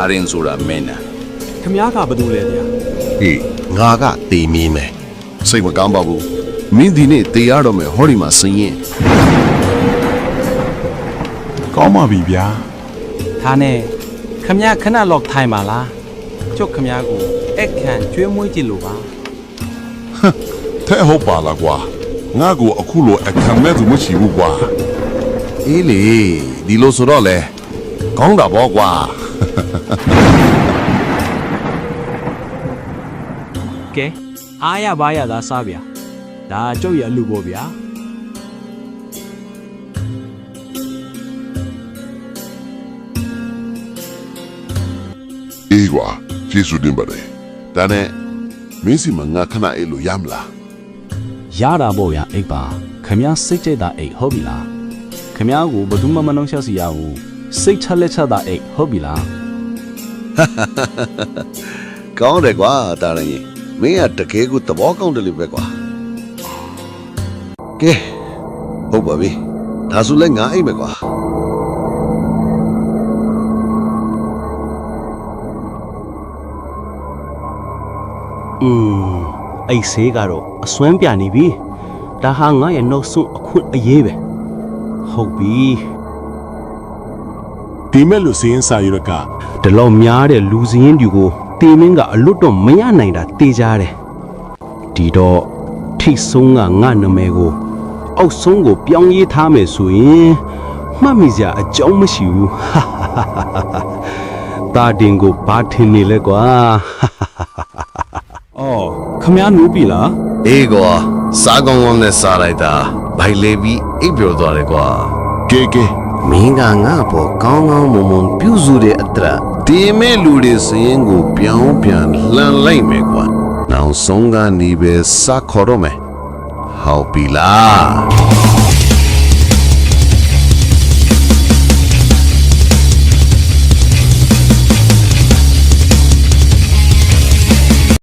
အာရင်ဆိုတာမင်းနာခမားကဘာလို့လဲဗျာဟေးငါကတေမင်းမယ်စိတ်မကောင်းပါဘူးမင်းဒီနေ့တေးရတော့မယ်ဟောဒီမှာစင်ရင်ကောင်းပါပြီဗျာဒါနဲ့ခမားခဏလောက်ထိုင်ပါလားကျုပ်ခမားကိုအခန့်ကျွေးမွေးကြည့်လို့ပါထဲဟုတ်ပါလားကွာငါ့ကိုအခုလိုအခမ်းမဲ့သူမရှိဘူးကွာအေးလေဒီလိုဆိုတော့လေကောင်းတာပေါ့ကွာ ကဲအားရပါရသာစားဗျာဒါကျုပ်ရဲ့အလူပေါ့ဗျာအေးကွာကျေးဇူးတင်ပါတယ်ဒါနဲ့မင်းစီမငါခဏအေးလို့ရမလားရတာပေါ့ဗျာအိတ်ပါခမည်းစိတ်ကြိတ်တာအိတ်ဟုတ်ပြီလားခမည်းကိုဘယ်သူမှမနှောက်ယှက်စီရဘူး စိတ်ချလက်ချတာအိတ်ဟုတ်ပြီလားကောင်းတယ်ကွာတာရရင်မင်းကတကယ်ကိုသဘောကောင်းတယ်လို့ပဲကွာကဲဟုတ်ပါပြီဒါဆိုလဲငါအိမ်မယ်ကွာอืมအိတ်ဆေးကတော့အစွမ်းပြနေပြီဒါဟာငါရဲ့နောက်ဆုံးအခွင့်အရေးပဲဟုတ်ပြီ ဒီမဲ့လို့စင်းစာရကဒီလောက်များတဲ့လူစင်းတွေကိုတေမင်းကအလွတ်တော့မရနိုင်တာတေးကြတယ်ဒီတော့ထိတ်ဆုံးကငါနာမည်ကိုအောက်ဆုံးကိုပြောင်းရေးထားမယ်ဆိုရင်မှတ်မိစရာအကြောင်းမရှိဘူးတာတင်ကိုဘာထင်နေလဲကွာအော်ခမည်းနူးပြီလားအေးကွာစားကောင်းကောင်းနဲ့စားလိုက်တာဘိုင်လေးပြီးအိပ်ပျော်သွားတယ်ကွာကဲကဲ မင်းကငါ့ဘောကောင်းကောင်းမွန်မွန်ပြုစုတဲ့အတရဒီမဲ့လူတွေစရင်ကိုပြောင်းပြန်လှန်လိုက်မယ်ကွာနောက်ဆုံးကနေပဲစခေါ်တော့မယ်ဟောက်ပြီလား